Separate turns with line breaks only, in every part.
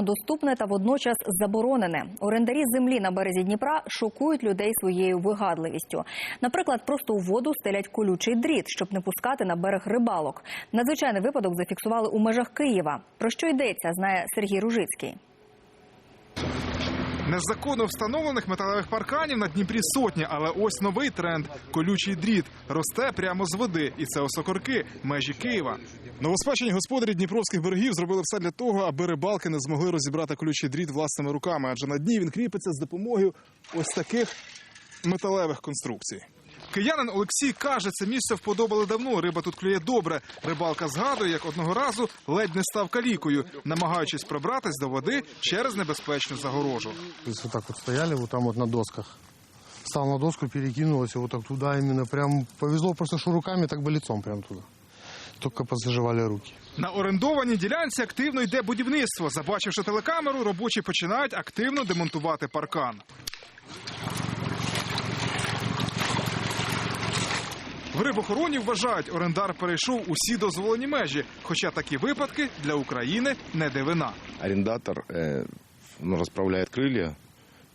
Доступне та водночас заборонене. Орендарі землі на березі Дніпра шокують людей своєю вигадливістю. Наприклад, просто у воду стелять колючий дріт, щоб не пускати на берег рибалок. Надзвичайний випадок зафіксували у межах Києва. Про що йдеться, знає Сергій Ружицький.
Незаконно встановлених металевих парканів на Дніпрі сотні, але ось новий тренд колючий дріт росте прямо з води, і це осокорки, межі Києва. Новоспечені господарі дніпровських берегів зробили все для того, аби рибалки не змогли розібрати колючий дріт власними руками, адже на дні він кріпиться з допомогою ось таких металевих конструкцій. Киянин Олексій каже, це місце вподобали давно. Риба тут клює добре. Рибалка згадує, як одного разу ледь не став калікою, намагаючись пробратись до води через небезпечну загорожу.
Вот так вот стояли, вот там вот на досках. Стал на доску, перекинулся вот так туда именно. Прям повезло просто, что руками так бы лицом прям туда. Только позаживали руки.
На орендованій ділянці активно йде будівництво. Забачивши телекамеру, робочі починають активно демонтувати паркан. В рибохороні вважають, орендар перейшов усі дозволені межі, хоча такі випадки для України не дивина.
Орендатор розправляє ну, расправляет крылья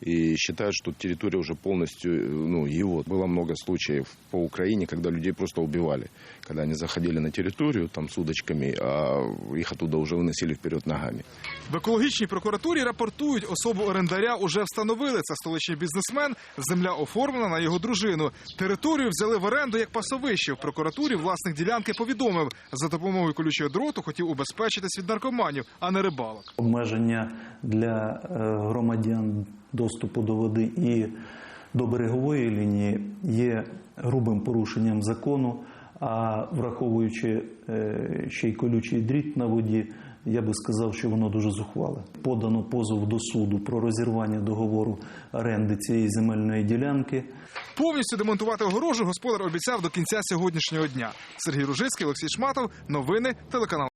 и считает, что территория уже полностью э, ну, его. Было много случаев по Украине, когда людей просто убивали. Когда они заходили на территорию там, с удочками, а их оттуда уже выносили вперед ногами.
В екологічній прокуратурі рапортують, особу орендаря уже встановили. Це столичний бізнесмен. Земля оформлена на його дружину. Територію взяли в оренду як пасовище. В прокуратурі власник ділянки повідомив, за допомогою колючого дроту хотів убезпечитись від наркоманів, а не рибалок.
обмеження для е, громадян доступу до води і до берегової лінії є грубим порушенням закону. А враховуючи е, ще й колючий дріт на воді, я би сказав, що воно дуже зухвале. Подано позов до суду про розірвання договору оренди цієї земельної ділянки.
Повністю демонтувати огорожу господар обіцяв до кінця сьогоднішнього дня. Сергій Ружицький, Олексій Шматов. Новини телеканал.